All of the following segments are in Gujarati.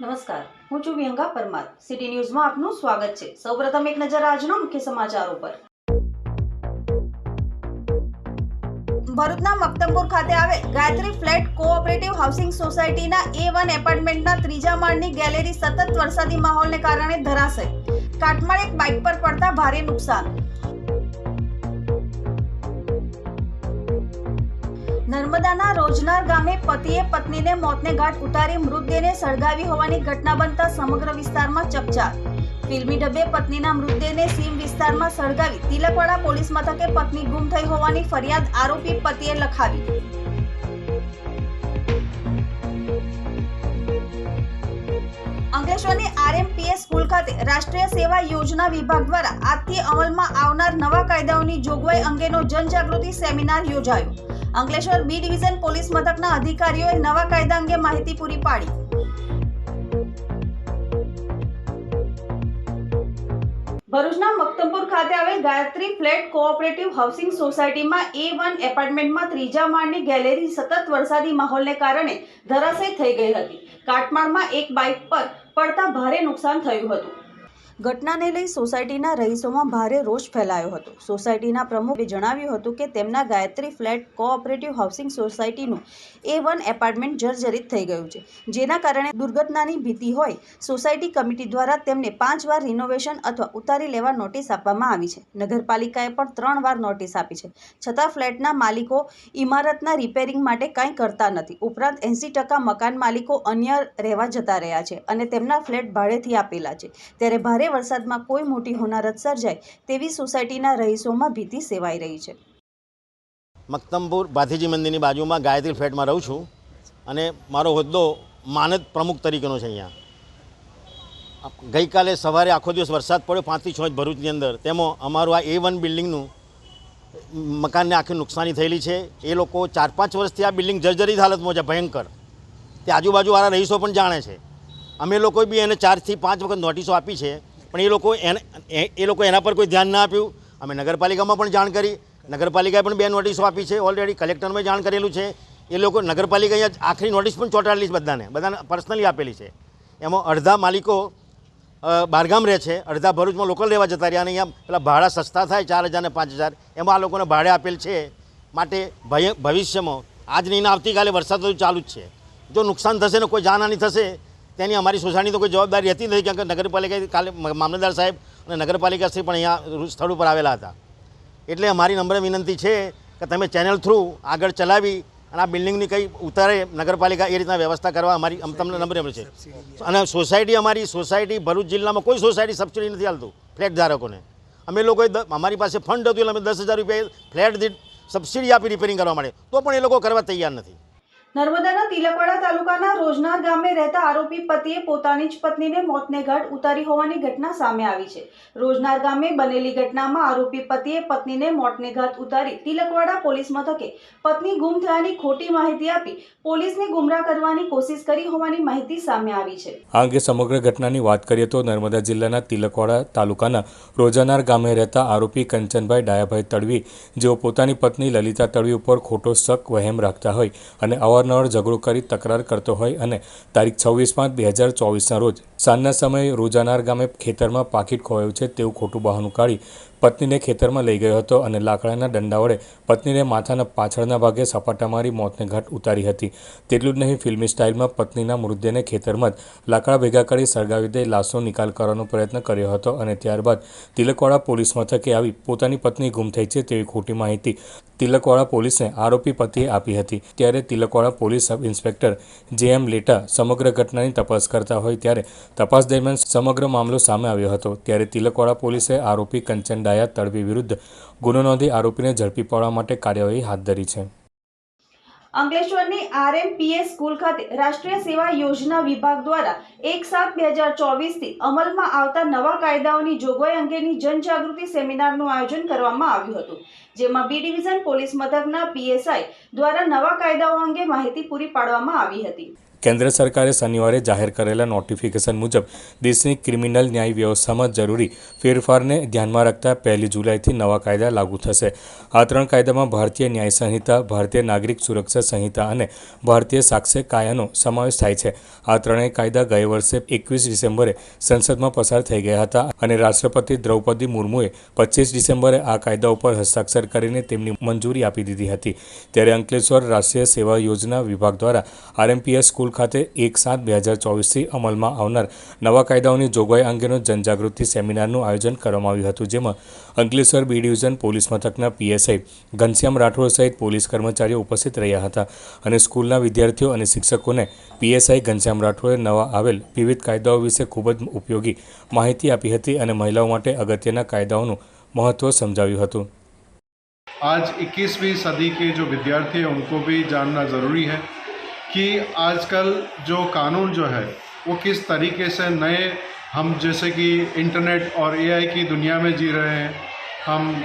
નમસ્કાર. હું છું વિહંગા પરમાર. સિટી ન્યૂઝમાં આપનું સ્વાગત છે. સૌપ્રથમ એક નજર આજના મુખ્ય સમાચારો પર. ભરૂચના મક્તમપુર ખાતે આવેલ ગાયત્રી ફ્લેટ કોઓપરેટિવ હાઉસિંગ સોસાયટીના એ વન એપાર્ટમેન્ટના ત્રીજા માળની ગેલેરી સતત વરસાદી માહોલને કારણે ધરાશે કાટમાળ એક બાઇક પર પડતા ભારે નુકસાન. નર્મદાના રોજનાર ગામે પતિએ પત્નીને મોતને ઘાટ ઉતારી મૃતદેહને સળગાવી હોવાની ઘટના બનતા સમગ્ર વિસ્તારમાં ચકચાર. ફિલ્મી ડબ્બે પત્નીના મૃતદેહને સીમ વિસ્તારમાં સળગાવી તિલકવાડા પોલીસ મથકે પત્ની ગુમ થઈ હોવાની ફરિયાદ આરોપી પતિએ લખાવી. અંકલેશ્વરની આરએમપીએસ સ્કૂલ ખાતે રાષ્ટ્રીય સેવા યોજના વિભાગ દ્વારા આજથી અમલમાં આવનાર નવા કાયદાઓની જોગવાઈ અંગેનો જનજાગૃતિ સેમિનાર યોજાયો. અંકલેશ્વર બી ડિવિઝન પોલીસ મથકના અધિકારીઓએ નવા કાયદા અંગે માહિતી પૂરી પાડી. ભરૂચના મક્તમપુર ખાતે આવેલ ગાયત્રી ફ્લેટ કોઓપરેટિવ હાઉસિંગ સોસાયટીમાં એ વન એપાર્ટમેન્ટમાં ત્રીજા માળની ગેલેરી સતત વરસાદી માહોલને કારણે ધરાશય થઈ ગઈ હતી. કાટમાળમાં એક બાઇક પર પડતા ભારે નુકસાન થયું હતું. ઘટનાને લઈ સોસાયટીના રહીશોમાં ભારે રોષ ફેલાયો હતો. સોસાયટીના પ્રમુખે જણાવ્યું હતું કે તેમના ગાયત્રી ફ્લેટ કોઓપરેટિવ હાઉસિંગ સોસાયટીનું એ વન એપાર્ટમેન્ટ જર્જરિત થઈ ગયું છે. જેના કારણે દુર્ઘટનાની ભીતિ હોય, સોસાયટી કમિટી દ્વારા તેમને પાંચ વાર રિનોવેશન અથવા ઉતારી લેવા નોટિસ આપવામાં આવી છે. નગરપાલિકાએ પણ ત્રણ વાર નોટિસ આપી છે. છતાં ફ્લેટના માલિકો ઇમારતના રિપેરિંગ માટે કાંઈ કરતા નથી. ઉપરાંત એંસી ટકા મકાન માલિકો અન્ય રહેવા જતા રહ્યા છે અને તેમના ફ્લેટ ભાડેથી આપેલા છે. ત્યારે ભારે વરસાદમાં કોઈ મોટી હોનારત સર્જાય તેવી સોસાયટીના રહીશોમાં ભીતિ સેવાઈ રહી છે. મક્તમપુર ભાથીજી મંદિરની બાજુમાં ગાયત્રી ફ્લેટમાં રહું છું અને મારો હોદ્દો માનદ પ્રમુખ તરીકેનો છે અહીંયા. ગઈકાલે સવારે આખો દિવસ વરસાદ પડ્યો પાંચથી છ ભરૂચની અંદર. તેમાં અમારું આ એ વન બિલ્ડિંગનું મકાનને આખી નુકસાની થયેલી છે. એ લોકો ચાર પાંચ વર્ષથી આ બિલ્ડિંગ જર્જરિત હાલતમાં છે, ભયંકર. તે આજુબાજુવાળા રહીશો પણ જાણે છે. અમે લોકોએ બી એને ચારથી પાંચ વખત નોટિસો આપી છે. પણ એ લોકો એ- લોકો એના પર કોઈ ધ્યાન ના આપ્યું. અમે નગરપાલિકામાં પણ જાણ કરી. નગરપાલિકાએ પણ બે નોટિસો આપી છે. ઓલરેડી કલેક્ટરમાં જાણ કરેલું છે. એ લોકો નગરપાલિકાએ અહીંયા આખરી નોટિસ પણ ચોંટાડેલી છે બધાને. બધાને પર્સનલી આપેલી છે. એમાં અડધા માલિકો બહારગામ રહે છે. અડધા ભરૂચમાં લોકલ રહેવા જતા રહ્યા અને અહીંયા પેલા ભાડા સસ્તા થાય, ચાર હજાર ને પાંચ હજાર. એમાં આ લોકોને ભાડે આપેલ છે. માટે ભય ભવિષ્યમાં, આજ નહીં આવતીકાલે વરસાદ ચાલુ જ છે. જો નુકસાન થશે ને કોઈ જાનહાની થશે તેની અમારી સોસાયટીની તો કોઈ જવાબદારી હતી નથી કારણ કે નગરપાલિકા કાલે મામલતદાર સાહેબ અને નગરપાલિકા શ્રી પણ અહીંયા સ્થળ ઉપર આવેલા હતા. એટલે અમારી નમ્ર વિનંતી છે કે તમે ચેનલ થ્રુ આગળ ચલાવી અને આ બિલ્ડિંગની કંઈ ઉતારે નગરપાલિકા એ રીતના વ્યવસ્થા કરવા અમારી અમ, તમને નમ્ર વિનંતી છે. અને સોસાયટી અમારી, સોસાયટી ભરૂચ જિલ્લામાં કોઈ સોસાયટી સબસિડી નથી હાલતું, ફ્લેટ ધારકોને. અમે લોકોએ અમારી પાસે ફંડ હતું એટલે અમે દસ હજાર રૂપિયા ફ્લેટ દીઠ સબસિડી આપી રિપેરિંગ કરવા માટે. તો પણ એ લોકો કરવા તૈયાર નથી. નર્મદાના તિલકવાડા તાલુકાના રોજનાર ગામે રહેતા આરોપી પતિએ પોતાની જ પત્નીને મોતને ઘાટ ઉતારી હોવાની ઘટના સામે આવી છે. રોજનાર ગામે બનેલી ઘટનામાં આરોપી પતિએ પત્નીને મોતને ઘાટ ઉતારી તિલકવાડા પોલીસ મથકે પત્ની ગુમ થયાની ખોટી માહિતી આપી પોલીસને ગુમરાહ કરવાની કોશિશ કરી હોવાની માહિતી સામે આવી છે. આ અંગે સમગ્ર ઘટનાની વાત કરીએ તો નર્મદા જિલ્લાના તિલકવાડા તાલુકાના રોજાનાર ગામે રહેતા આરોપી કંચનભાઈ ડાયાભાઈ તડવી જેઓ પોતાની પત્ની લલિતા તડવી ઉપર ખોટો શક, વહેમ રાખતા હોય અને અવારનવાર ઝઘડો કરી તકરાર કરતો હોય અને તારીખ છવ્વીસ પાંચ બે હજાર ચોવીસના રોજ સાંજના સમયે રોજાનાર ગામે ખેતરમાં પાકીટ ખોવાયું છે. તેવું ખોટું બહાનું કાઢી પત્નીને ખેતરમાં લઈ ગયો હતો અને લાકડાના દંડા વડે પત્નીને માથાના પાછળના ભાગે સપાટા મારી મોતને ઘાટ ઉતારી હતી. તેટલું જ નહીં, ફિલ્મી સ્ટાઇલમાં પત્નીના મૃતદેહને ખેતરમાં જ લાકડા ભેગા કરી સળગાવી દઈ લાશનો નિકાલ કરવાનો પ્રયત્ન કર્યો હતો અને ત્યારબાદ તિલકવાડા પોલીસ મથકે આવી પોતાની પત્ની ગુમ થઈ છે તેવી ખોટી માહિતી તિલકવાડા પોલીસને આરોપી પતિએ આપી હતી. ત્યારે તિલકવાડા પોલીસ સબ ઇન્સ્પેક્ટર જે એમ લેટા સમગ્ર ઘટનાની તપાસ કરતા હોય ત્યારે તપાસ દરમિયાન સમગ્ર મામલો સામે આવ્યો હતો. ત્યારે તિલકવાડા પોલીસે આરોપી કંચન ડાયા તડવી વિરુદ્ધ ગુનો નોંધી આરોપીને ઝડપી પાડવા માટે કાર્યવાહી હાથ ધરી છે. અંકલેશ્વરની આરએમપીએસ સ્કૂલ ખાતે રાષ્ટ્રીય સેવા યોજના વિભાગ દ્વારા એક સાત બે હજાર ચોવીસથી અમલમાં આવતા નવા કાયદાઓની જોગવાઈ અંગેની જનજાગૃતિ સેમિનારનું આયોજન કરવામાં આવ્યું હતું. જેમાં બી ડિવિઝન પોલીસ મથકના પીએસઆઈ દ્વારા નવા કાયદાઓ અંગે માહિતી પૂરી પાડવામાં આવી હતી. કેન્દ્ર સરકારે શનિવારે જાહેર કરેલા નોટિફિકેશન મુજબ દેશની ક્રિમિનલ ન્યાય વ્યવસ્થામાં જરૂરી ફેરફારને ધ્યાનમાં રાખતા પહેલી જુલાઈથી નવા કાયદા લાગુ થશે. આ ત્રણ કાયદામાં ભારતીય ન્યાય સંહિતા, ભારતીય નાગરિક સુરક્ષા સંહિતા અને ભારતીય સાક્ષ્ય કાયદાનો સમાવેશ થાય છે. આ ત્રણેય કાયદા ગયા વર્ષે એકવીસ ડિસેમ્બરે સંસદમાં પસાર થઈ ગયા હતા અને રાષ્ટ્રપતિ દ્રૌપદી મુર્મુએ પચીસ ડિસેમ્બરે આ કાયદા ઉપર હસ્તાક્ષર કરીને તેમની મંજૂરી આપી દીધી હતી. ત્યારે અંકલેશ્વર રાષ્ટ્રીય સેવા યોજના વિભાગ દ્વારા આરએમપીએસ સ્કૂલ ખાતે એક સાત બે હજાર ચોવીસથી અમલમાં આવનાર નવા કાયદાઓની જોગવાઈ અંગેનો જનજાગૃતિ સેમિનારનું આયોજન કરવામાં આવ્યું હતું, જેમાં અંકલેશ્વર બી ડિવિઝન પોલીસ મથકના પીએસઆઈ ઘનશ્યામ રાઠોડ સહિત પોલીસ કર્મચારીઓ ઉપસ્થિત રહ્યા હતા અને સ્કૂલના વિદ્યાર્થીઓ અને શિક્ષકોને પીએસઆઈ ઘનશ્યામ રાઠોડે નવા આવેલ વિવિધ કાયદાઓ વિશે ખૂબ જ ઉપયોગી માહિતી આપી હતી અને મહિલાઓ માટે અગત્યના કાયદાઓનું મહત્ત્વ સમજાવ્યું હતું. आज 21वीं सदी के जो विद्यार्थी हैं, उनको भी जानना ज़रूरी है कि आजकल जो कानून जो है, वो किस तरीके से नए, हम जैसे कि इंटरनेट और एआई की दुनिया में जी रहे हैं, हम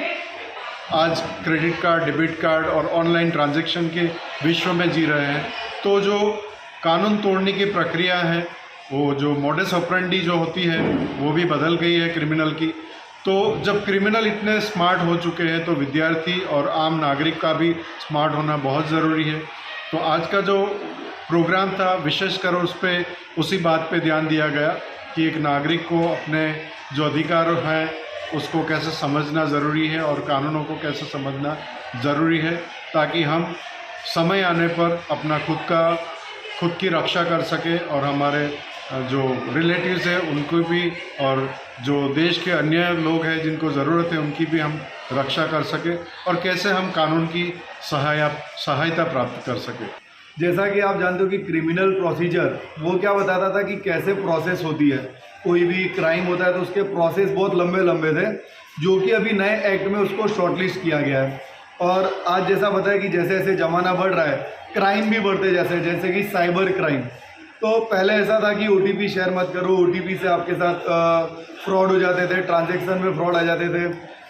आज क्रेडिट कार्ड, डेबिट कार्ड और ऑनलाइन ट्रांजैक्शन के विश्व में जी रहे हैं। तो जो कानून तोड़ने की प्रक्रिया है, वो जो मोडस ऑपरेंडी जो होती है, वो भी बदल गई है क्रिमिनल की। तो जब क्रिमिनल इतने स्मार्ट हो चुके हैं तो विद्यार्थी और आम नागरिक का भी स्मार्ट होना बहुत ज़रूरी है। तो आज का जो प्रोग्राम था, विशेषकर उस पर उसी बात पे ध्यान दिया गया कि एक नागरिक को अपने जो अधिकार हैं, उसको कैसे समझना ज़रूरी है और कानूनों को कैसे समझना ज़रूरी है, ताकि हम समय आने पर अपना खुद का, खुद की रक्षा कर सके और हमारे जो रिलेटिव्स हैं, उनको भी और जो देश के अन्य लोग हैं, जिनको ज़रूरत है, उनकी भी हम रक्षा कर सके और कैसे हम कानून की सहाय, सहायता प्राप्त कर सके। जैसा कि आप जानते हो कि क्रिमिनल प्रोसीजर वो क्या बताता था कि कैसे प्रोसेस होती है। कोई भी क्राइम होता है तो उसके प्रोसेस बहुत लंबे लंबे थे, जो कि अभी नए एक्ट में उसको शॉर्टलिस्ट किया गया है। और आज जैसा बताया कि जैसे जैसे ज़माना बढ़ रहा है क्राइम भी बढ़ते जैसे जैसे कि साइबर क्राइम तो पहले ऐसा था कि ओटीपी शेयर मत करो ओटीपी से आपके साथ फ्रॉड हो जाते थे ट्रांजेक्शन में फ्रॉड आ जाते थे।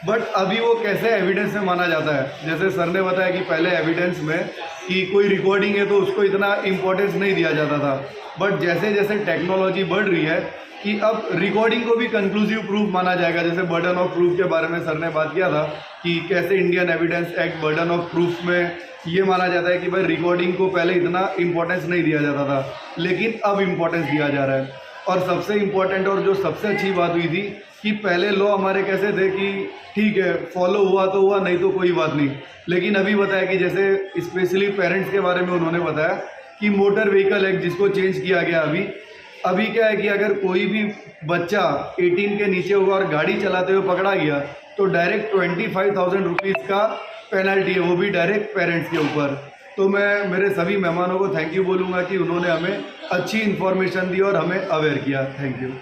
बट अभी वो कैसे एविडेंस में माना जाता है? जैसे सर ने बताया कि पहले एविडेंस में कि कोई रिकॉर्डिंग है तो उसको इतना इम्पोर्टेंस नहीं दिया जाता था। बट जैसे जैसे टेक्नोलॉजी बढ़ रही है कि अब रिकॉर्डिंग को भी कंक्लूसिव प्रूफ माना जाएगा। जैसे बर्डन ऑफ़ प्रूफ के बारे में सर ने बात किया था कि कैसे Indian evidence act burden of proof में ये माना जाता है कि भाई रिकॉर्डिंग को पहले इतना इम्पोर्टेंस नहीं दिया जाता था, लेकिन अब इम्पोर्टेंस दिया जा रहा है। और सबसे इम्पोर्टेंट और जो सबसे अच्छी बात हुई थी कि पहले लॉ हमारे कैसे थे कि ठीक है फॉलो हुआ तो हुआ, नहीं तो कोई बात नहीं। लेकिन अभी बताया कि जैसे स्पेशली पेरेंट्स के बारे में उन्होंने बताया कि मोटर व्हीकल एक्ट जिसको चेंज किया गया अभी अभी क्या है कि अगर कोई भी बच्चा 18 के नीचे हुआ और गाड़ी चलाते हुए पकड़ा गया तो direct twenty five thousand rupees का पेनल्टी है वो भी डायरेक्ट पेरेंट्स के ऊपर तो मैं मेरे सभी मेहमानों को थैंक यू बोलूँगा कि उन्होंने हमें अच्छी इन्फॉर्मेशन दी और हमें अवेयर किया थैंक यू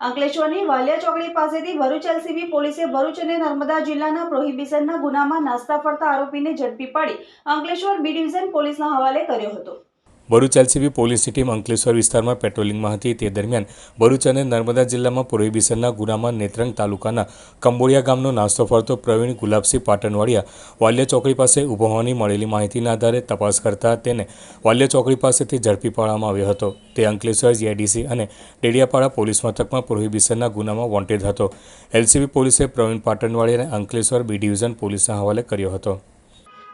અંકલેશ્વરની વાલિયા ચોકડી પાસેથી ભરૂચ એલસીબી પોલીસે ભરૂચ અને નર્મદા જિલ્લાના પ્રોહિબિશનના ગુનામાં નાસ્તા ફરતા આરોપીને ઝડપી પાડી અંકલેશ્વર બી ડિવિઝન પોલીસના હવાલે કર્યો હતો ભરૂચ એલસીબી પોલીસની ટીમ અંકલેશ્વર વિસ્તારમાં પેટ્રોલિંગમાં હતી. તે દરમિયાન ભરૂચ અને નર્મદા જિલ્લામાં પ્રોહિબિશનના ગુનામાં નેત્રંગ તાલુકાના કંબોડિયા ગામનો નાસ્તો ફરતો પ્રવીણ ગુલાબસિંહ પાટણવાડિયા વાલ્યા ચોકડી પાસે ઊભો હોવાની મળેલી માહિતીના આધારે તપાસ કરતા તેને વાલ્યા ચોકડી પાસેથી ઝડપી પાડવામાં આવ્યો હતો. તે અંકલેશ્વર જીઆઈડીસી અને ડેડિયાપાડા પોલીસ મથકમાં પ્રોહિબિશનના ગુનામાં વોન્ટેડ હતો. એલસીબી પોલીસે પ્રવીણ પાટણવાડિયાને અંકલેશ્વર બી ડિવિઝન પોલીસના હવાલે કર્યો હતો.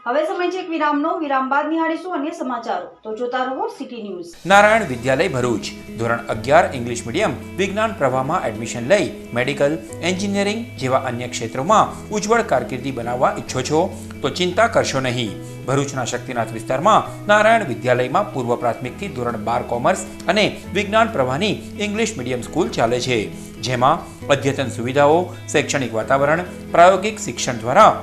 હવે સમય છે એક વિરામનો. વિરામ બાદ નિહાળીશું અન્ય સમાચારો. તો જોતા રહો સિટી ન્યૂઝ. નારાયણ વિદ્યાલય ભરૂચ. ધોરણ અગિયાર, ઇંગ્લિશ મીડિયમ, વિજ્ઞાન પ્રવાહમાં એડમિશન લઈ મેડિકલ એન્જિનિયરિંગ જેવા અન્ય ક્ષેત્રોમાં ઉજ્જવળ કારકિર્દી બનાવવા ઈચ્છો છો? તો ચિંતા કરશો નહીં. ભરૂચના શક્તિનાથ વિસ્તારમાં નારાયણ વિદ્યાલયમાં પૂર્વ પ્રાથમિકથી ધોરણ બાર કોમર્સ અને વિજ્ઞાન પ્રવાહની ઇંગ્લિશ મીડિયમ સ્કૂલ ચાલે છે. જેમાં અદ્યતન સુવિધાઓ, શૈક્ષણિક વાતાવરણ, પ્રાયોગિક શિક્ષણ દ્વારા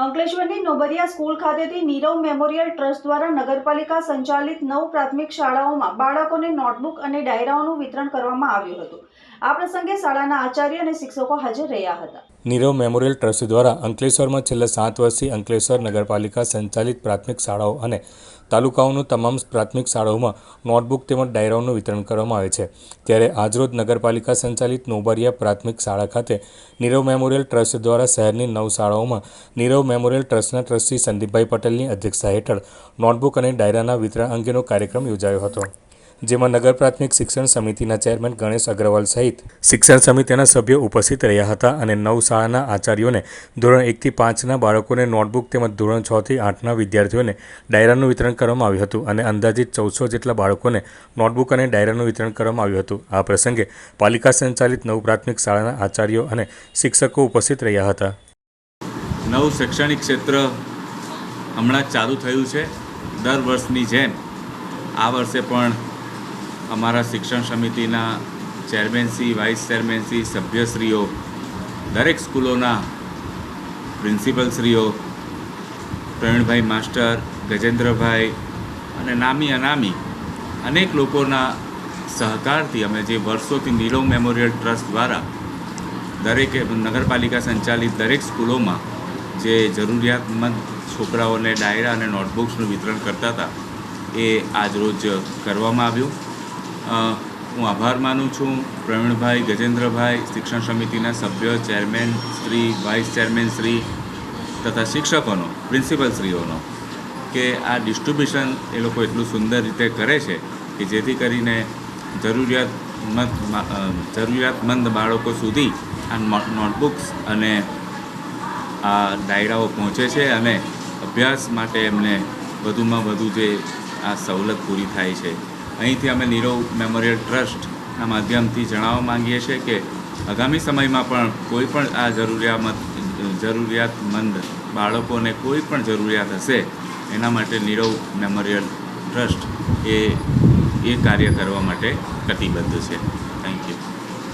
અંકલેશ્વરની નોબરિયા સ્કૂલ ખાતેથી નીરવ મેમોરિયલ ટ્રસ્ટ દ્વારા નગરપાલિકા સંચાલિત નવ પ્રાથમિક શાળાઓમાં બાળકોને નોટબુક અને ડાયરાઓનું વિતરણ કરવામાં આવ્યું હતું. આ પ્રસંગે શાળાના આચાર્ય અને શિક્ષકો હાજર રહ્યા હતા. નીરવ મેમોરિયલ ટ્રસ્ટ દ્વારા અંકલેશ્વરમાં છેલ્લા સાત વર્ષથી અંકલેશ્વર નગરપાલિકા સંચાલિત પ્રાથમિક શાળાઓ અને તાલુકાઓનું તમામ પ્રાથમિક શાળાઓમાં નોટબુક તેમજ ડાયરાઓનું વિતરણ કરવામાં આવે છે. ત્યારે આજરોજ નગરપાલિકા સંચાલિત નોબરિયા પ્રાથમિક શાળા ખાતે નીરવ મેમોરિયલ ટ્રસ્ટ દ્વારા શહેરની નવ શાળાઓમાં નીરવ મેમોરિયલ ટ્રસ્ટના ટ્રસ્ટી સંદીપભાઈ પટેલની અધ્યક્ષતા હેઠળ નોટબુક અને ડાયરાના વિતરણ અંગેનો કાર્યક્રમ યોજાયો હતો. જેમાં નગર પ્રાથમિક શિક્ષણ સમિતિના ચેરમેન ગણેશ અગ્રવાલ સહિત શિક્ષણ સમિતિના સભ્યો ઉપસ્થિત રહ્યા હતા અને નવ શાળાના આચાર્યોને ધોરણ એકથી પાંચના બાળકોને નોટબુક તેમજ ધોરણ છથી આઠના વિદ્યાર્થીઓને ડાયરાનું વિતરણ કરવામાં આવ્યું હતું અને અંદાજિત ચૌદસો જેટલા બાળકોને નોટબુક અને ડાયરાનું વિતરણ કરવામાં આવ્યું હતું. આ પ્રસંગે પાલિકા સંચાલિત નવ પ્રાથમિક શાળાના આચાર્યો અને શિક્ષકો ઉપસ્થિત રહ્યા હતા. નવું શૈક્ષણિક ક્ષેત્ર હમણાં ચાલુ થયું છે. દર વર્ષની જેમ આ વર્ષે પણ અમારા શિક્ષણ સમિતિના ચેરમેનશ્રી વાઇસ ચેરમેનશ્રી સભ્યશ્રીઓ, દરેક સ્કૂલોના પ્રિન્સિપલશ્રીઓ, પ્રવીણભાઈ માસ્ટર, ગજેન્દ્રભાઈ અને નામી અનામી અનેક લોકોના સહકારથી અમે જે વર્ષોથી નીરવ મેમોરિયલ ટ્રસ્ટ દ્વારા દરેક નગરપાલિકા સંચાલિત દરેક સ્કૂલોમાં જે જરૂરિયાતમંદ છોકરાઓને ડાયરા અને નોટબુક્સનું વિતરણ કરતા હતા, એ આજરોજ કરવામાં આવ્યું. હું આભાર માનું છું. પ્રવીણભાઈ, ગજેન્દ્રભાઈ, શિક્ષણ સમિતિના સભ્ય, chairman Shri, vice chairman Shri તથા શિક્ષકોનો પ્રિન્સિપલશ્રીઓનો કે આ ડિસ્ટ્રીબ્યુશન એ લોકો એટલું સુંદર રીતે કરે છે કે જેથી કરીને જરૂરિયાતમંદ જરૂરિયાતમંદ બાળકો સુધી આ નોટબુક્સ અને આ ડાયરાઓ પહોંચે છે અને અભ્યાસ માટે એમને વધુમાં વધુ જે આ સવલત પૂરી થાય છે. અહીંથી અમે નીરવ મેમોરિયલ ટ્રસ્ટના માધ્યમથી જણાવવા માંગીએ છીએ કે આગામી સમયમાં પણ કોઈ પણ આ જરૂરિયાત જરૂરિયાતમંદ બાળકોને કોઈ પણ જરૂરિયાત હશે, એના માટે નીરવ મેમોરિયલ ટ્રસ્ટ એ એ કાર્ય કરવા માટે કટિબદ્ધ છે. થેન્ક યુ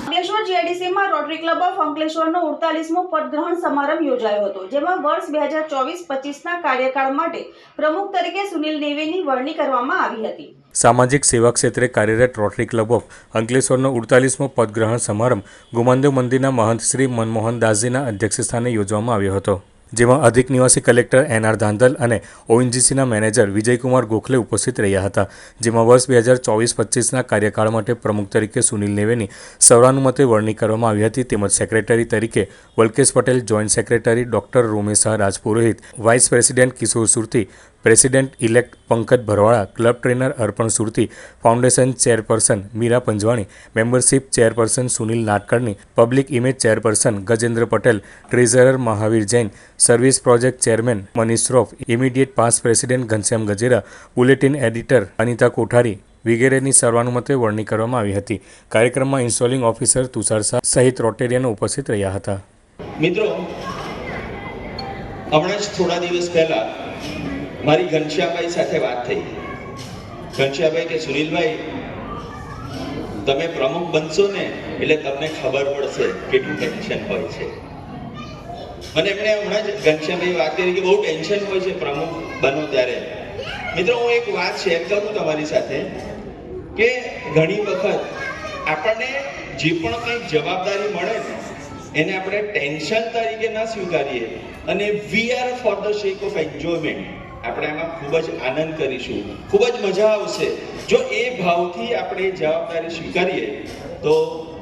અંકલેશ્વર જીઆઈડીસીમાં રોટરી ક્લબ ઓફ અંકલેશ્વરનો ઉડતાલીસમો પદગ્રહણ સમારંભ યોજાયો હતો, જેમાં વર્ષ બે હજાર ચોવીસ પચીસના કાર્યકાળ માટે પ્રમુખ તરીકે સુનિલ નેવેની વરણી કરવામાં આવી હતી. સામાજિક સેવા ક્ષેત્રે કાર્યરત રોટરી ક્લબ ઓફ અંકલેશ્વરનો ઉડતાલીસમો પદગ્રહણ સમારંભ ગુમાનદેવ મંદિરના મહંત શ્રી મનમોહન દાસજીના અધ્યક્ષસ્થાને યોજવામાં આવ્યો હતો, જેમાં અધિક નિવાસી કલેક્ટર એન આર ધાંધલ અને ઓએનજીસીના મેનેજર વિજયકુમાર ગોખલે ઉપસ્થિત રહ્યા હતા, જેમાં વર્ષ બે હજાર ચોવીસ પચીસના કાર્યકાળ માટે પ્રમુખ તરીકે સુનિલ નેવેની સર્વાનુમતે વરણી કરવામાં આવી હતી, તેમજ સેક્રેટરી તરીકે Valkesh Patel, joint secretary doctor Romesh Rajpurohit, vice president Kishor Surti president elect Pankaj Bharwala, club trainer Arpan Surti, foundation chairperson Meera Panjwani, membership chairperson Sunil Natkarni public image chairperson Gajendra Patel, treasurer Mahavir Jain, service project chairman Manish Shroff immediate past president Ghanshyam Gajera, bulletin editor Anita Kothari વગેરેની સર્વાનુમતે વરણી કરવામાં આવી હતી. કાર્યક્રમમાં ઇન્સ્ટોલિંગ ઓફિસર તુષાર શાહ સહિત રોટેરિયનો ઉપસ્થિત રહ્યા હતા. મિત્રો હમણાં જ થોડા દિવસ પહેલા મારી ઘનશ્યામભાઈ સાથે વાત થઈ. ઘનશ્યામભાઈ કે, સુનિલભાઈ, તમે પ્રમુખ બનશો ને, એટલે તમને ખબર પડશે કેટલું ટેન્શન હોય છે. મને એમણે હમણાં જ ઘનશ્યામભાઈ વાત કરી કે, બહુ ટેન્શન હોય છે પ્રમુખ બનો ત્યારે. મિત્રો, હું એક વાત શેર કરું તમારી સાથે કે, ઘણી વખત આપણને જે પણ કંઈક જવાબદારી મળે ને, એને આપણે ટેન્શન તરીકે ના સ્વીકારીએ. અને we are for the sake of enjoyment આપણે એમાં ખૂબ જ આનંદ કરીશું. ખૂબ જ મજા આવશે. જો એ ભાવથી આપણે જવાબદારી સ્વીકારીએ, તો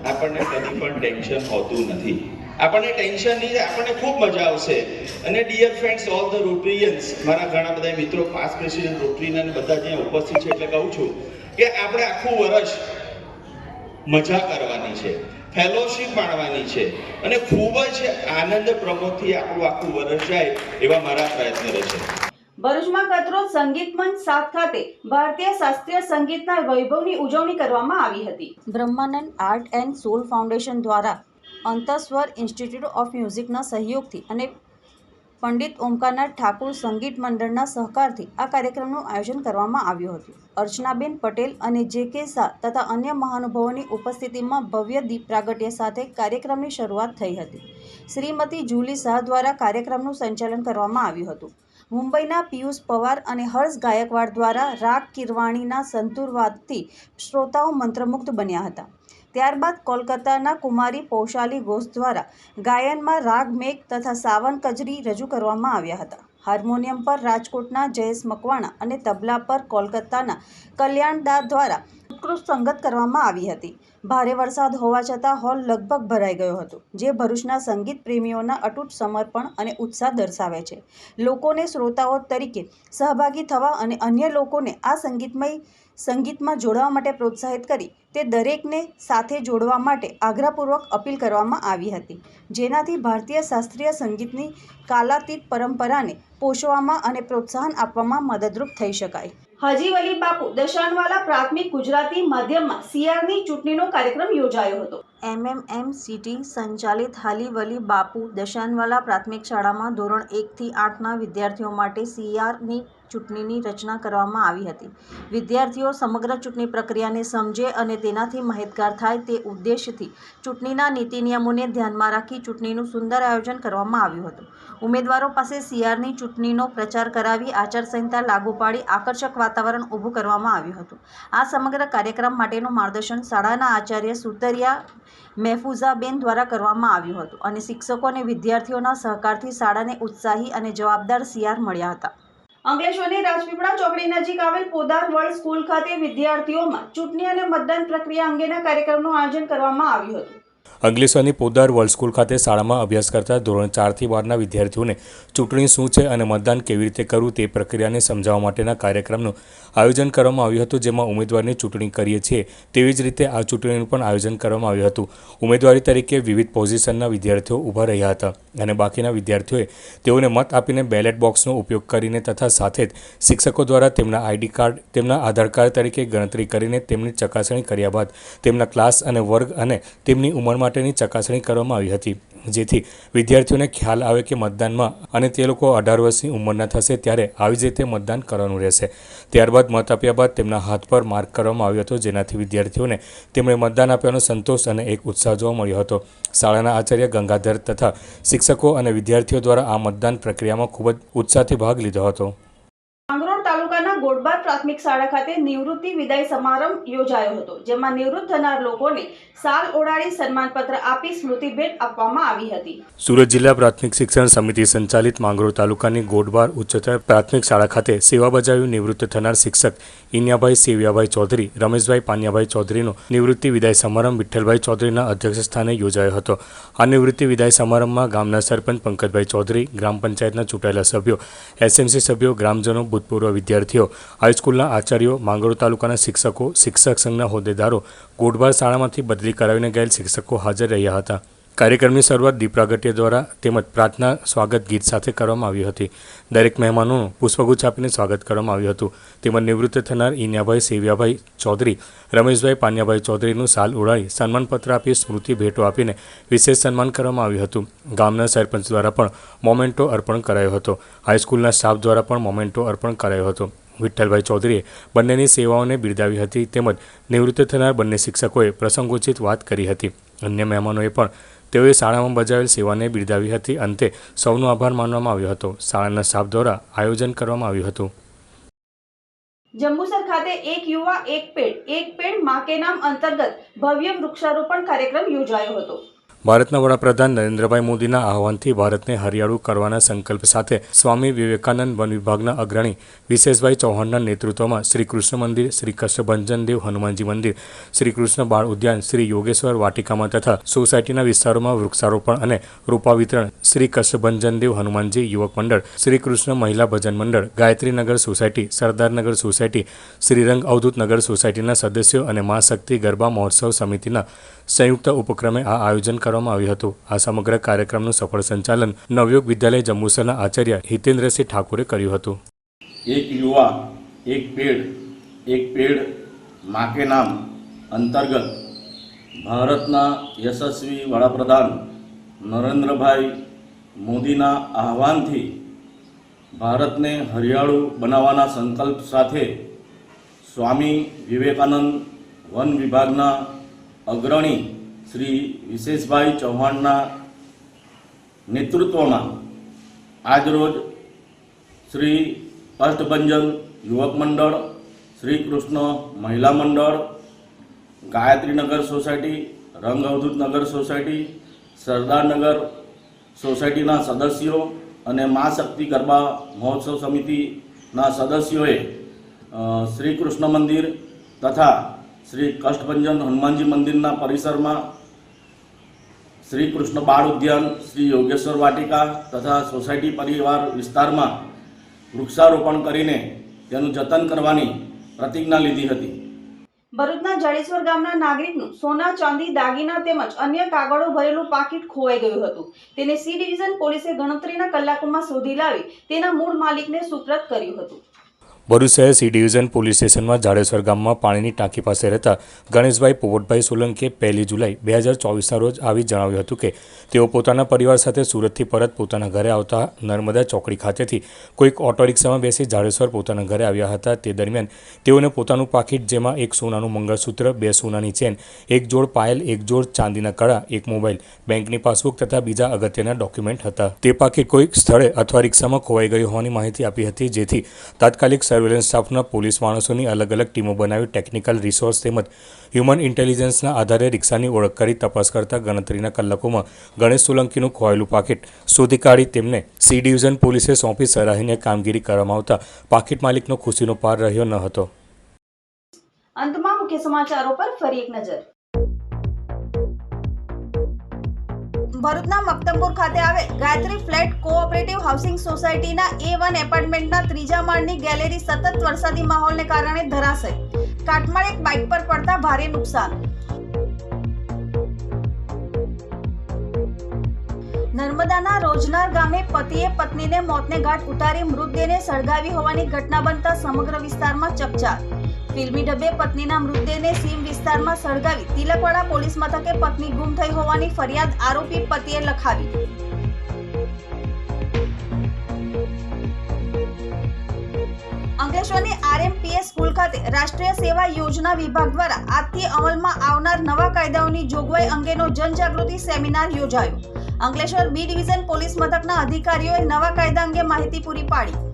આપણને કદી પણ ટેન્શન હોતું નથી. આપણને ટેન્શન નહીં, આપણને ખૂબ મજા આવશે. અને dear friends all the Rotarians મારા ઘણા બધા મિત્રો પાસ પ્રેસિડેન્ટ રોટરીના બધા જ્યાં ઉપસ્થિત છે એટલે કહું છું કે આપણે આખું વર્ષ મજા કરવાની છે ફેલોશિપ માણવાની છે અને ખૂબ જ આનંદ પ્રમોદથી આપણું આખું વર્ષ જાય એવા મારા પ્રયત્ન રહેશે ભરૂચમાં કતરોજ સંગીત મંચ સાત ખાતે ભારતીય શાસ્ત્રીય સંગીતના વૈભવની ઉજવણી કરવામાં આવી હતી. Brahmanand art and soul foundation દ્વારા અંતસ્વર ઇન્સ્ટિટ્યૂટ ઓફ મ્યુઝિકના સહયોગથી અને પંડિત ઓમકારનાથ ઠાકુર સંગીત મંડળના સહકારથી આ કાર્યક્રમનું આયોજન કરવામાં આવ્યું હતું. અર્ચનાબેન પટેલ અને જે કે શાહ તથા અન્ય મહાનુભાવોની ઉપસ્થિતિમાં ભવ્ય દીપ પ્રાગટ્ય સાથે કાર્યક્રમની શરૂઆત થઈ હતી. શ્રીમતી જુલી શાહ દ્વારા કાર્યક્રમનું સંચાલન કરવામાં આવ્યું હતું. મુંબઈના પિયુષ પવાર અને હર્ષ ગાયકવાડ દ્વારા રાગ કિરવાણીના સંતુરવાદથી શ્રોતાઓ મંત્રમુગ્ધ બન્યા હતા. ત્યારબાદ કોલકાતાના કુમારી પૌશાલી ઘોષ દ્વારા ગાયનમાં રાગ મેઘ તથા સાવન કજરી રજૂ કરવામાં આવ્યા હતા. હાર્મોનિયમ પર રાજકોટના જયેશ મકવાણા અને તબલા પર કોલકાતાના કલ્યાણદા દ્વારા ઉત્કૃષ્ટ સંગત કરવામાં આવી હતી. ભારે વરસાદ હોવા છતાં હોલ લગભગ ભરાઈ ગયો હતો, જે ભરૂચના સંગીત પ્રેમીઓના અતૂટ સમર્પણ અને ઉત્સાહ દર્શાવે છે. લોકોને શ્રોતાઓ તરીકે સહભાગી થવા અને અન્ય લોકોને આ સંગીતમય સંગીતમાં જોડવા માટે પ્રોત્સાહિત કરી તે દરેકને સાથે જોડવા માટે આગ્રહપૂર્વક અપીલ કરવામાં આવી હતી, જેનાથી ભારતીય શાસ્ત્રીય સંગીતની કાલાતીત પરંપરાને પોષવામાં અને પ્રોત્સાહન આપવામાં મદદરૂપ થઈ શકાય. હાજી વલી બાપુ, દશાનવાલા પ્રાથમિક ગુજરાતી માધ્યમમાં સીઆરની ચૂંટણીનો કાર્યક્રમ યોજાયો હતો. એમએમએમ સિટી સંચાલિત હાલી વલી બાપુ, દશાનવાલા પ્રાથમિક શાળામાં ધોરણ એકથી આઠના વિદ્યાર્થીઓ માટે સીઆરની ચૂંટણીની રચના કરવામાં આવી હતી. વિદ્યાર્થીઓ સમગ્ર ચૂંટણી પ્રક્રિયાને સમજે અને તેનાથી માહિતગાર થાય તે ઉદ્દેશથી ચૂંટણીના નીતિ નિયમોને ધ્યાનમાં રાખી ચૂંટણીનું સુંદર આયોજન કરવામાં આવ્યું હતું. ઉમેદવારો પાસે સીઆરની ચૂંટણીનો પ્રચાર કરાવી આચારસંહિતા લાગુ પાડી આકર્ષક વાતાવરણ ઊભું કરવામાં આવ્યું હતું. આ સમગ્ર કાર્યક્રમ માટેનું માર્ગદર્શન શાળાના આચાર્ય સુતરિયા મહેફુઝાબેન દ્વારા કરવામાં આવ્યું હતું અને શિક્ષકો અને વિદ્યાર્થીઓના સહકારથી શાળાને ઉત્સાહી અને જવાબદાર સીઆર મળ્યા હતા. અંકલેશ્વરની રાજપીપળા ચોકડી નજીક આવેલ પોદાર વર્લ્ડ સ્કૂલ ખાતે વિદ્યાર્થીઓમાં ચૂંટણી અને મતદાન પ્રક્રિયા અંગેના કાર્યક્રમનું આયોજન કરવામાં આવ્યું હતું. અંકલેશ્વરની પોદાર વર્લ્ડ સ્કૂલ ખાતે શાળામાં અભ્યાસ કરતા ધોરણ ચારથી બારના વિદ્યાર્થીઓને ચૂંટણી શું છે અને મતદાન કેવી રીતે કરવું તે પ્રક્રિયાને સમજાવવા માટેના કાર્યક્રમનું આયોજન કરવામાં આવ્યું હતું, જેમાં ઉમેદવારની ચૂંટણી કરીએ છીએ તેવી જ રીતે આ ચૂંટણીનું પણ આયોજન કરવામાં આવ્યું હતું. ઉમેદવારી તરીકે વિવિધ પોઝિશનના વિદ્યાર્થીઓ ઊભા રહ્યા હતા અને બાકીના વિદ્યાર્થીઓએ તેઓને મત આપીને બેલેટ બોક્સનો ઉપયોગ કરીને તથા સાથે જ શિક્ષકો દ્વારા તેમના આઈડી કાર્ડ, તેમના આધાર કાર્ડ તરીકે ગણતરી કરીને તેમની ચકાસણી કર્યા બાદ તેમના ક્લાસ અને વર્ગ અને તેમની ઉંમર માટેની ચકાસણી કરવામાં આવી હતી. જેથી વિદ્યાર્થીઓને ખ્યાલ આવે કે મતદાનમાં અને તે લોકો અઢાર વર્ષની ઉંમરના થશે ત્યારે આવી જ રીતે મતદાન કરવાનું રહેશે. ત્યારબાદ મત આપ્યા બાદ તેમના હાથ પર માર્ક કરવામાં આવ્યો હતો. જેનાથી વિદ્યાર્થીઓને તેમણે મતદાન આપ્યાનો સંતોષ અને એક ઉત્સાહ જોવા મળ્યો હતો. શાળાના આચાર્ય ગંગાધર તથા શિક્ષકો અને વિદ્યાર્થીઓ દ્વારા આ મતદાન પ્રક્રિયામાં ખૂબ જ ઉત્સાહથી ભાગ લીધો હતો. તાલુકાના ગોડબાર પ્રાથમિક શાળા ખાતે નિવૃત્તિ વિદાય સમારંભ યોજાયો હતો, જેમાં નિવૃત્ત થનાર લોકોને સાલ ઓઢાડી સન્માનપત્ર આપી સ્મૃતિ ભેટ આપવામાં આવી હતી. સુરત જિલ્લા પ્રાથમિક શિક્ષણ સમિતિ સંચાલિત માંગરોળ તાલુકાની ગોડબાર ઉચ્ચતર પ્રાથમિક શાળા ખાતે સેવા બજાવી નિવૃત્ત થનાર શિક્ષક ઇન્યાભાઈ સેવિયાભાઈ ચૌધરી, રમેશભાઈ પાન્યાભાઈ ચૌધરીનો નિવૃત્તિ વિદાય સમારંભ વિઠ્ઠલભાઈ ચૌધરીના અધ્યક્ષ સ્થાને યોજાયો હતો. આ નિવૃત્તિ વિદાય સમારંભમાં ગામના સરપંચ પંકજભાઈ ચૌધરી, ગ્રામ પંચાયતના ચૂંટાયેલા સભ્યો, એસએમસી સભ્યો, ગ્રામજનો, ભૂતપૂર્વ વિદ્યાર્થીઓ હાઈસ્કૂલના આચાર્યો માંગરોળ તાલુકાના શિક્ષકો, શિક્ષક સંઘના હોદ્દેદારો ગોઢબાર શાળામાંથી બદલી કરાવીને ગયેલ શિક્ષકો હાજર રહ્યા હતા. કાર્યક્રમની શરૂઆત દીપ્રાગટ્ય દ્વારા તેમજ પ્રાર્થના સ્વાગત ગીત સાથે કરવામાં આવી હતી. દરેક મહેમાનોનું પુષ્પગુચ્છ આપીને સ્વાગત કરવામાં આવ્યું હતું. તેમજ નિવૃત્ત થનાર ઇન્યાભાઈ સેવિયાભાઈ ચૌધરી, રમેશભાઈ પાન્યાભાઈ ચૌધરીનું સાલ ઉડાડી સન્માનપત્ર આપી સ્મૃતિ ભેટો આપીને વિશેષ સન્માન કરવામાં આવ્યું હતું. ગામના સરપંચ દ્વારા પણ મોમેન્ટો અર્પણ કરાયો હતો. હાઈસ્કૂલના સ્ટાફ દ્વારા પણ મોમેન્ટો અર્પણ કરાયો હતો. વિઠ્ઠલભાઈ ચૌધરીએ બંનેની સેવાઓને બિરદાવી હતી તેમજ નિવૃત્ત થનાર બંને શિક્ષકોએ પ્રસંગોચિત વાત કરી હતી. અન્ય મહેમાનોએ પણ તેઓએ શાળામાં બજાવેલ સેવાને બિરદાવી હતી. અંતે સૌનો આભાર માનવામાં આવ્યો હતો. શાળાના સ્ટાફ દ્વારા આયોજન કરવામાં આવ્યું હતું. જંબુસર ખાતે એક યુવા, એક પેડ એક પેડમાં કે નામ અંતર્ગત ભવ્ય વૃક્ષારોપણ કાર્યક્રમ યોજાયો હતો. ભારતના વડાપ્રધાન નરેન્દ્રભાઈ મોદીના આહવાનથી ભારતને હરિયાળું કરવાના સંકલ્પ સાથે સ્વામી વિવેકાનંદ વન વિભાગના અગ્રણી વિશેષભાઈ ચૌહાણના નેતૃત્વમાં શ્રી કૃષ્ણ મંદિર, શ્રી કષ્ટભંજન દેવ હનુમાનજી મંદિર, શ્રી કૃષ્ણ બાળ ઉદ્યાન, શ્રી યોગેશ્વર વાટિકામાં તથા સોસાયટીના વિસ્તારોમાં વૃક્ષારોપણ અને રોપા વિતરણ શ્રી દેવ હનુમાનજી યુવક મંડળ, શ્રી કૃષ્ણ મહિલા ભજન મંડળ, ગાયત્રીનગર સોસાયટી, સરદારનગર સોસાયટી, શ્રીરંગ અવધૂતનગર સોસાયટીના સદસ્યો અને મા શક્તિ ગરબા મહોત્સવ સમિતિના સંયુક્ત ઉપક્રમે આ આયોજન ઉતારવામાં આવ્યું હતું. આ સમગ્ર કાર્યક્રમનું સફળ સંચાલન નવયુગ વિદ્યાલય જંબુસરના આચાર્ય હિતેન્દ્રસિંહ ઠાકુરે કર્યું હતું. એક યુવા, એક પેડ એક પેડ માકે નામ અંતર્ગત ભારતના યશસ્વી વડાપ્રધાન નરેન્દ્રભાઈ મોદીના આહવાનથી ભારતને હરિયાળું બનાવવાના સંકલ્પ સાથે સ્વામી વિવેકાનંદ વન વિભાગના અગ્રણી શ્રી વિશેષભાઈ ચૌહાણના નેતૃત્વમાં આજરોજ શ્રી અષ્ટભંજન યુવક મંડળ, શ્રી કૃષ્ણ મહિલા મંડળ ગાયત્રીનગર સોસાયટી, રંગ અવધૂત નગર સોસાયટી સરદારનગર સોસાયટીના સદસ્યો અને મા શક્તિ ગરબા મહોત્સવ સમિતિના સદસ્યોએ શ્રી કૃષ્ણ મંદિર તથા શ્રી કષ્ટભંજન હનુમાનજી મંદિરના પરિસરમાં શ્રી કૃષ્ણ બાળ ઉદ્યાન, શ્રી યોગેશ્વર વાટિકા તથા સોસાયટી પરિવાર વિસ્તારમાં વૃક્ષારોપણ કરીને તેનું જતન કરવાની પ્રતિજ્ઞા લીધી હતી. ભરૂચના જાડેશ્વર ગામના નાગરિકનું સોના, ચાંદી, દાગીના તેમજ અન્ય કાગળો ભરેલું પાકીટ ખોવાઈ ગયું હતું. તેને સી ડિવિઝન પોલીસે ગણતરીના કલાકોમાં શોધી લાવી તેના મૂળ માલિકને સુપ્રત કર્યું હતું. ભરૂચ શહેર સી ડિવિઝન પોલીસ સ્ટેશનમાં જાડેશ્વર ગામમાં પાણીની ટાંકી પાસે રહેતા ગણેશભાઈ પોવટભાઈ સોલંકીએ પહેલી જુલાઈ બે હજાર ચોવીસના રોજ આવી જણાવ્યું હતું કે તેઓ પોતાના પરિવાર સાથે સુરતથી પરત પોતાના ઘરે આવતા નર્મદા ચોકડી ખાતેથી કોઈક ઓટો રિક્ષામાં બેસી જાડેશ્વર પોતાના ઘરે આવ્યા હતા. તે દરમિયાન તેઓને પોતાનું પાકીટ, જેમાં એક સોનાનું મંગળસૂત્ર, બે સોનાની ચેન, એક જોડ પાયલ, એક જોડ ચાંદીના કડા એક મોબાઈલ, બેંકની પાસબુક તથા બીજા અગત્યના ડોક્યુમેન્ટ હતા. તે પાકીટ કોઈક સ્થળે અથવા રિક્ષામાં ખોવાઈ ગયું હોવાની માહિતી આપી હતી, જેથી તાત્કાલિક સર્વેલન્સ સ્ટાફના પોલીસ માણસોની અલગ અલગ ટીમો બનાવી ટેકનિકલ રિસોર્સ તેમજ હ્યુમન ઇન્ટેલિજન્સના આધારે રિક્ષાની ઓળખ કરી તપાસ કરતા ગણતરીના કલાકોમાં ગણેશ સોલંકીનું ખોવાયેલું પાકીટ શોધી કાઢી તેમને સી ડિવિઝન પોલીસે સોંપી સરાહીને કામગીરી કરવામાં આવતા પાકીટ માલિકનો ખુશીનો પાર રહ્યો ન હતો. અંતમાં મુખ્ય સમાચારો પર ફરી એક નજર. ભરૂચના મક્તમપુર ખાતે આવેલ ગાયત્રી ફ્લેટ કોઓપરેટિવ હાઉસિંગ સોસાયટીના એ વન એપાર્ટમેન્ટના ત્રીજા માળની ગેલેરી સતત વરસાદી માહોલને કારણે ધરાશય. કાટમાળ એક બાઇક પર પડતા ભારે નુકસાન. નર્મદાના રોજનાર ગામે પતિએ પત્નીને મોતને ઘાટ ઉતારી મૃતદેહને સળગાવી હોવાની ઘટના બનતા સમગ્ર વિસ્તારમાં ચકચાર. ફિલ્મી ઢબે પત્નીના મૃતદેહને સીમ વિસ્તારમાં સળગાવી તિલકવાડા પોલીસ મથકે પત્ની ગુમ થઈ હોવાની ફરિયાદ આરોપી પતિએ લખાવી. અંકલેશ્વરની આરએમપીએસ સ્કૂલ ખાતે રાષ્ટ્રીય સેવા યોજના વિભાગ દ્વારા આજથી અમલમાં આવનાર નવા કાયદાઓની જોગવાઈ અંગેનો જનજાગૃતિ સેમિનાર યોજાયો. અંકલેશ્વર બી ડિવિઝન પોલીસ મથકના અધિકારીઓએ નવા કાયદા અંગે માહિતી પૂરી પાડી.